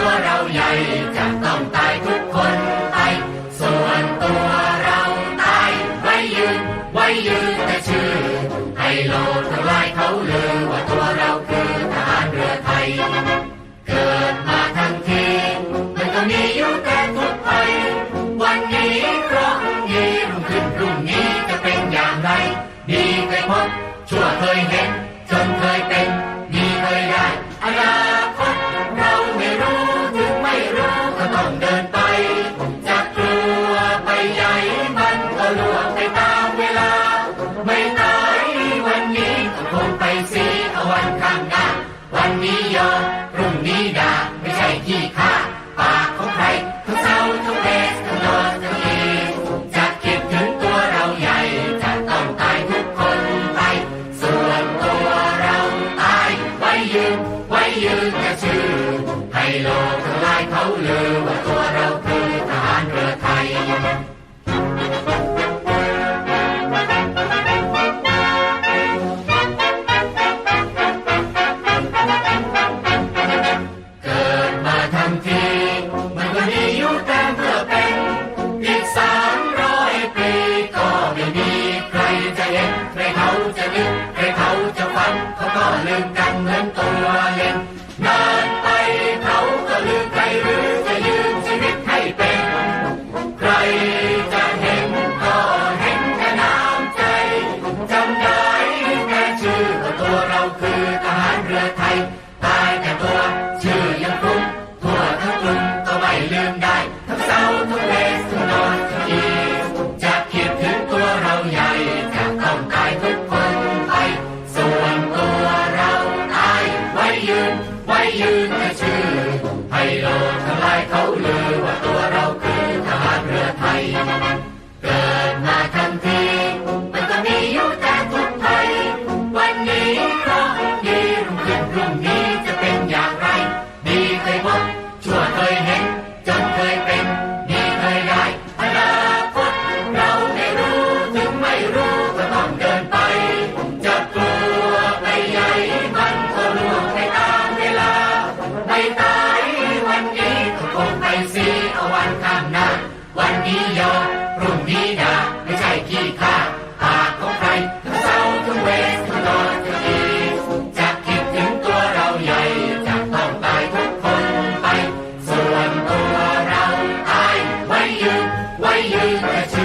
ตัวเราใหญ่จะต้องตายทุกคนไป ส่วนตัวเราตายไว้ยืน ไว้ยืนแต่ชื่อ ให้โลกทั้งหลาเขาลือว่าตัวเราคือทหารเรือไทย เกิดมาทั้งทีมันก็มีอยู่แต่ทุกข์ไปวันนี้พรองนี้รุ่งขึ้นรุ่งนี้จะเป็นอย่างไรดีเคยพบชั่วเคยเห็น นี้ยอมพรุ่งนี้ด่าไม่ใช่ขี้ข้าปากของใครทั้งเศร้าทั้งเบสทั้งนอนทั้งอีจะคิดถึงตัวเราใหญ่ จะต้องตายทุกคนไป ส่วนตัวเราตาย ไว้ยืน ไว้ยืนจะชื่อให้โลกทั้งหลายเขาลือ เห็นใครเขาจะนึกใครเขาจะฟังเขาก็ลืมกันเหมือนตัวเล่น ยืน ไว้ยืนแต่ชื่อ ให้โลกทั้งหลายเขาลือว่าตัวเราคือทหารเรือไทย เกิดมาทั้งทีมันก็มีอยู่แต่ทุกข์ภัยวันนี้เพราะดีรุ่งขึ้นพรุ่งนี้ นี้ยอพรุ่งนี้นาไม่ใช่ขี้ข้าปากของใครทั้งเศร้าทั้งเวสทั้งนอนทั้งดีจะคิดถึงตัวเราใหญ่จะต้องตายทุกคนไป ส่วนตัวเราตายไว้ยืนไว้ยืนกระช